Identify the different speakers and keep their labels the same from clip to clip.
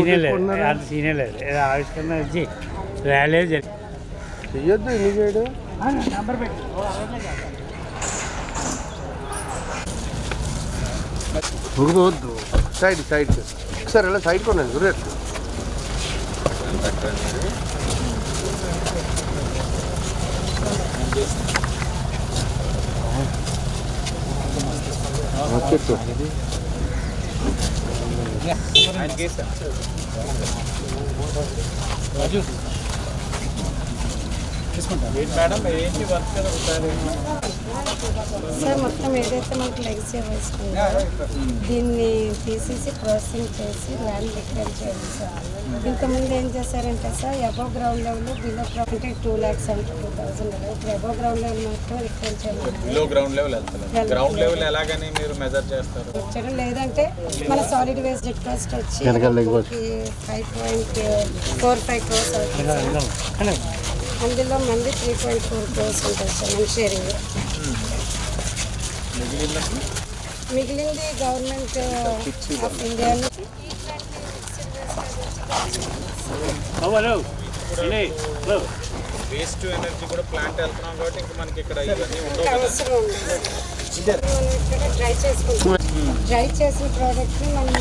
Speaker 1: Senior లేదు
Speaker 2: కొట్టుకుంటున్నారా?
Speaker 1: అంత senior లేదు ఏదో ఆవిష్కరణ వచ్చి ర్యాలీ జరిగింది
Speaker 2: చెయ్యొద్దు ఎందుకు చేయడు
Speaker 1: నంబర్ పెట్టి
Speaker 2: ఉరుకోవద్దు సైడ్ సైడ్ ఒకసారి ఇలా సైడ్ కొనండి గురేట్ చెప్పు
Speaker 3: Yeah,
Speaker 4: I'll get that. Raju. This one. Wait, madam, ఏంటి వర్క్ కదా ఒకసారి
Speaker 5: సార్ మొత్తం ఏదైతే మనకి లెగసీ వేసుకుందో దీన్ని తీసేసి ప్రాసెసింగ్ చేసి ల్యాండ్ డిక్లేర్ చేయాలి సార్. ఇంతకుముందు ఏం చేశారంటే sir above ground level below ground అంటే two lakhs seventy two thousand ఇప్పుడు అబవ్ గ్రౌండ్ లెవెల్ మాత్రం డిక్లేర్ చేయాలి.
Speaker 4: బిలో గ్రౌండ్ లెవెల్ వెళ్తారు. గ్రౌండ్ లెవెల్ ఎలాగని మీరు మెజర్ చేస్తారు?
Speaker 5: వచ్చడం లేదంటే మన సాలిడ్ వేస్ట్ కాస్ట్ వచ్చి five point four five crores అవుతుంది సార్. అందులో మంది త్రీ పాయింట్ ఫోర్ క్రోర్స్ ఉంటుంది సార్ మన షేరింగ్ మిగిలింది government of India
Speaker 4: waste energy కూడా ప్లాంట్ వెళ్తున్నాం కాబట్టి ఇంకా మనకి ఇక్కడ ఇవన్నీ ఉండవు
Speaker 5: డ్రై చేసుకుంటాం. డ్రై చేసిన ప్రోడక్ట్ మనం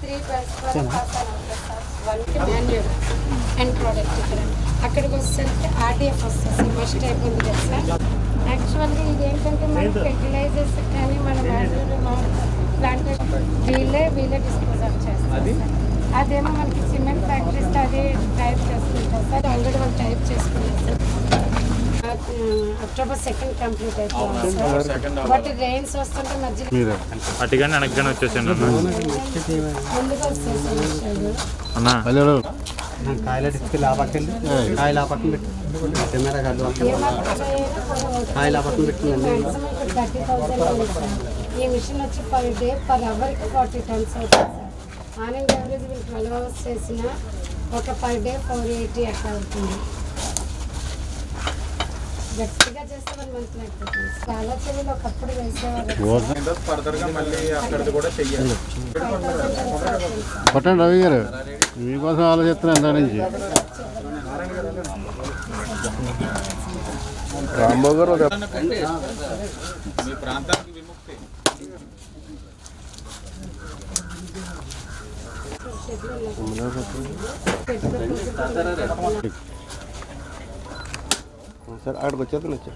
Speaker 5: త్రీ వన్కి మాన్యువల్ అండ్ ప్రోడక్ట్ ఇక్కడ. అక్కడికి వస్తే ఆర్డీఎఫ్ వస్తుంది. టైప్ ఉంది కదా సార్ యాక్చువల్గా ఇది ఏంటంటే మన ఫెర్టిలైజర్స్ కానీ మన మాన్యువల్ ప్లాంట్ వీళ్ళే వీళ్ళే డిస్పోజ్ ఆఫ్ చేస్తారు. అదేమో మనకి సిమెంట్ ఫ్యాక్టరీస్ అదే టైప్ చేసుకుంటారు సార్. ఆల్రెడీ వాళ్ళు టైప్ చేసుకున్నారు సార్. అక్టోబర్ సెకండ్ కంప్లీట్ అయిపోయింది బట్ రెయిన్స్ వస్తుంటే మధ్యలో
Speaker 2: మీరే.
Speaker 6: అటుగానే వెనక్గానే వచ్చేసాను అన్న.
Speaker 3: కాయల తీసుకెళ్ళి ఆ పక్కన కాయలు ఆ పక్కన పెట్టి కెమెరా కార్డు కాయలు ఆ పక్కన పెట్టిందండి
Speaker 5: ఈ మిషన్ వచ్చి పర్ డే పర్ అవర్కి ఫార్టీ టన్స్ అవుతుంది సార్ ఆన్ అండ్ యావరేజ్ మీరు ట్వెల్వ్ అవర్స్ చేసిన ఒక పర్ డే ఫోర్ ఎయిటీ అట్లా అవుతుంది గట్టిగా చేస్తే వన్ మంత్ అయిపోతుంది చాలా చెవులు ఒకప్పుడు వేసేవారు
Speaker 4: ఫర్దర్ మళ్ళీ అక్కడిది కూడా చెయ్యాలి
Speaker 5: ఫైవ్
Speaker 2: కొట్టండి రవి గారు. మీకోసం ఆలోచిస్తున్నాను దాని నుంచి. రాంబాబు గారు సార్ ఆడికి వచ్చేది వచ్చా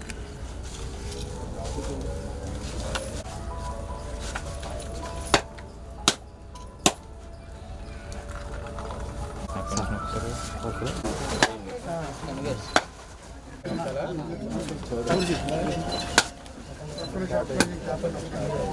Speaker 5: Thank you.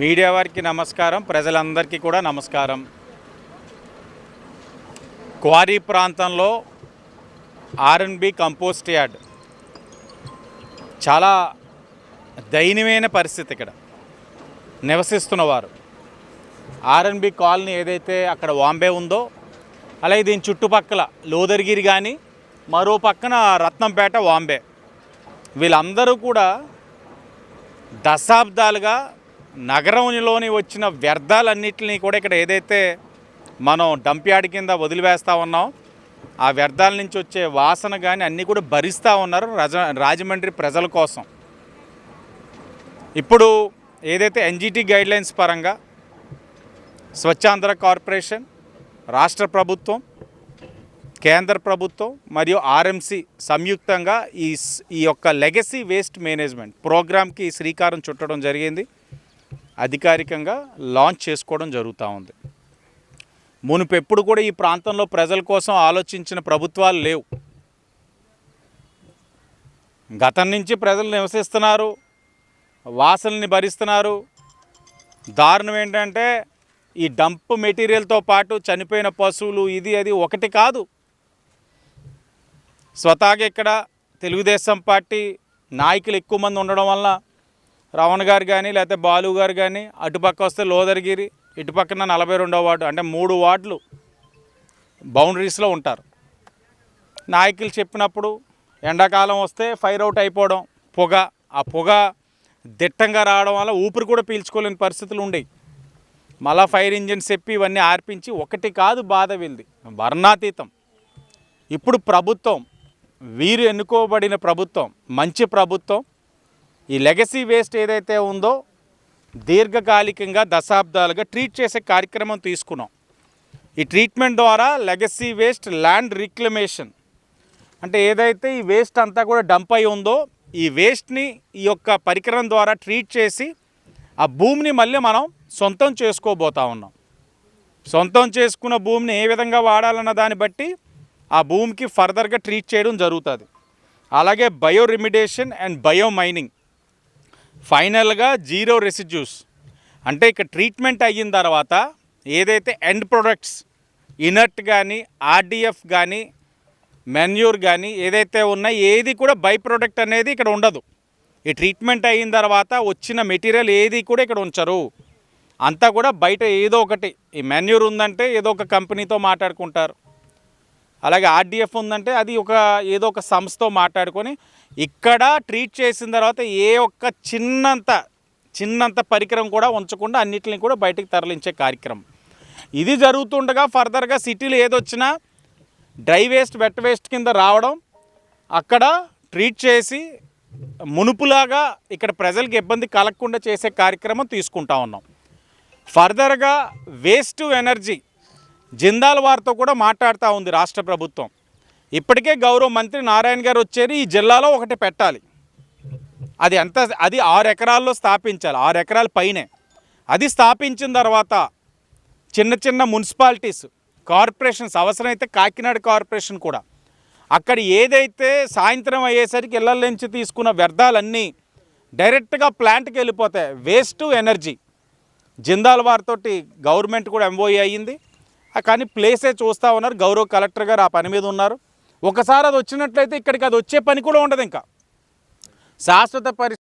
Speaker 4: మీడియా వారికి నమస్కారం ప్రజలందరికీ కూడా నమస్కారం. క్వారీ ప్రాంతంలో ఆర్ఎన్బి కంపోస్ట్ యార్డ్ చాలా దయనీయమైన పరిస్థితి ఇక్కడ. నివసిస్తున్నవారు ఆర్ఎన్బి కాలనీ ఏదైతే అక్కడ వాంబే ఉందో అలాగే దీని చుట్టుపక్కల లోదర్గిరి కానీ మరో పక్కన రత్నంపేట వాంబే. వీళ్ళందరూ కూడా దశాబ్దాలుగా నగరంలోని వచ్చిన వ్యర్థాలన్నింటినీ కూడా ఇక్కడ ఏదైతే మనం డంప్ యార్డ్ కింద వదిలివేస్తూ ఉన్నాం ఆ వ్యర్థాల నుంచి వచ్చే వాసన కానీ అన్నీ కూడా భరిస్తూ ఉన్నారు రజ రాజమండ్రి ప్రజల కోసం. ఇప్పుడు ఏదైతే ఎన్జిటి గైడ్లైన్స్ పరంగా స్వచ్ఛాంధ్ర కార్పొరేషన్ రాష్ట్ర ప్రభుత్వం కేంద్ర ప్రభుత్వం మరియు ఆర్ఎంసి సంయుక్తంగా ఈ ఈ యొక్క లెగసీ వేస్ట్ మేనేజ్మెంట్ ప్రోగ్రామ్కి శ్రీకారం చుట్టడం జరిగింది. అధికారికంగా లాంచ్ చేసుకోవడం జరుగుతూ ఉంది. మునుపెప్పుడు కూడా ఈ ప్రాంతంలో ప్రజల కోసం ఆలోచించిన ప్రభుత్వాలు లేవు. గతం నుంచి ప్రజలు నివసిస్తున్నారు వాసనని భరిస్తున్నారు. దారుణం ఏంటంటే ఈ డంప్ మెటీరియల్తో పాటు చనిపోయిన పశువులు ఇది అది ఒకటి కాదు. స్వతహాగా ఇక్కడ తెలుగుదేశం పార్టీ నాయకులు ఎక్కువ మంది ఉండడం వల్ల రమణ గారు కానీ లేకపోతే బాలు గారు కానీ అటుపక్క వస్తే లోదరగిరి ఇటుపక్కన నలభై రెండో వార్డు అంటే మూడు వార్డులు బౌండరీస్లో ఉంటారు. నాయకులు చెప్పినప్పుడు ఎండాకాలం వస్తే ఫైర్ అవుట్ అయిపోవడం పొగ ఆ పొగ దిట్టంగా రావడం వల్ల ఊపిరి కూడా పీల్చుకోలేని పరిస్థితులు ఉండేవి. మళ్ళా ఫైర్ ఇంజిన్స్ చెప్పి ఇవన్నీ ఆర్పించి ఒకటి కాదు బాధ వీళ్ళది వర్ణాతీతం. ఇప్పుడు ప్రభుత్వం వీరు ఎన్నుకోబడిన ప్రభుత్వం మంచి ప్రభుత్వం ఈ లెగసీ వేస్ట్ ఏదైతే ఉందో దీర్ఘకాలికంగా దశాబ్దాలుగా ట్రీట్ చేసే కార్యక్రమం తీసుకున్నాం. ఈ ట్రీట్మెంట్ ద్వారా లెగసీ వేస్ట్ ల్యాండ్ రిక్లమేషన్ అంటే ఏదైతే ఈ వేస్ట్ అంతా కూడా డంప్ అయి ఉందో ఈ వేస్ట్ని ఈ యొక్క పరికరం ద్వారా ట్రీట్ చేసి ఆ భూమిని మళ్ళీ మనం సొంతం చేసుకోబోతా ఉన్నాం. సొంతం చేసుకున్న భూమిని ఏ విధంగా వాడాలన్న దాన్ని బట్టి ఆ భూమికి ఫర్దర్గా ట్రీట్ చేయడం జరుగుతుంది. అలాగే bio remediation and bio mining ఫైనల్గా జీరో రెసిడ్యూస్. అంటే ఇక ట్రీట్మెంట్ అయిన తర్వాత ఏదైతే ఎండ్ ప్రొడక్ట్స్ ఇనర్ట్ కానీ ఆర్డిఎఫ్ కానీ మెన్యూర్ కానీ ఏదైతే ఉన్నాయో ఏది కూడా బై ప్రొడక్ట్ అనేది ఇక్కడ ఉండదు. ఈ ట్రీట్మెంట్ అయిన తర్వాత వచ్చిన మెటీరియల్ ఏది కూడా ఇక్కడ ఉంచరు. అంతా కూడా బయట ఏదో ఒకటి ఈ మెన్యూర్ ఉందంటే ఏదో ఒక కంపెనీతో మాట్లాడుకుంటారు. అలాగే ఆర్డీఎఫ్ ఉందంటే అది ఒక ఏదో ఒక సంస్థతో మాట్లాడుకొని ఇక్కడ ట్రీట్ చేసిన తర్వాత ఏ ఒక్క చిన్నంత చిన్నంత పరికరం కూడా ఉంచకుండా అన్నిటిని కూడా బయటికి తరలించే కార్యక్రమం. ఇది జరుగుతుండగా ఫర్దర్గా సిటీలో ఏదొచ్చినా డ్రై వేస్ట్ వెట్ వేస్ట్ కింద రావడం అక్కడ ట్రీట్ చేసి మునుపులాగా ఇక్కడ ప్రజలకు ఇబ్బంది కలగకుండా చేసే కార్యక్రమం తీసుకుంటా ఉన్నాం. ఫర్దర్గా వేస్ట్ ఎనర్జీ జిందాల్ వారితో కూడా మాట్లాడుతూ ఉంది రాష్ట్ర ప్రభుత్వం. ఇప్పటికే గౌరవ మంత్రి నారాయణ గారు వచ్చారు ఈ జిల్లాలో ఒకటి పెట్టాలి. అది ఎంత అది ఆరు ఎకరాల్లో స్థాపించాలి ఆరు ఎకరాల పైనే. అది స్థాపించిన తర్వాత చిన్న చిన్న మున్సిపాలిటీస్ కార్పొరేషన్స్ అవసరమైతే కాకినాడ కార్పొరేషన్ కూడా. అక్కడ ఏదైతే సాయంత్రం అయ్యేసరికి ఇళ్ళ నుంచి తీసుకున్న వ్యర్థాలన్నీ డైరెక్ట్గా ప్లాంట్కి వెళ్ళిపోతాయి వేస్ట్ ఎనర్జీ. జిందాల్ వారితోటి గవర్నమెంట్ కూడా ఎంఓఏ అయ్యింది. కానీ ప్లేసే చూస్తూ ఉన్నారు. గౌరవ కలెక్టర్ గారు ఆ పని మీద ఉన్నారు. ఒకసారి అది వచ్చినట్లయితే ఇక్కడికి అది వచ్చే పని కూడా ఉండదు ఇంకా. శాశ్వత పరి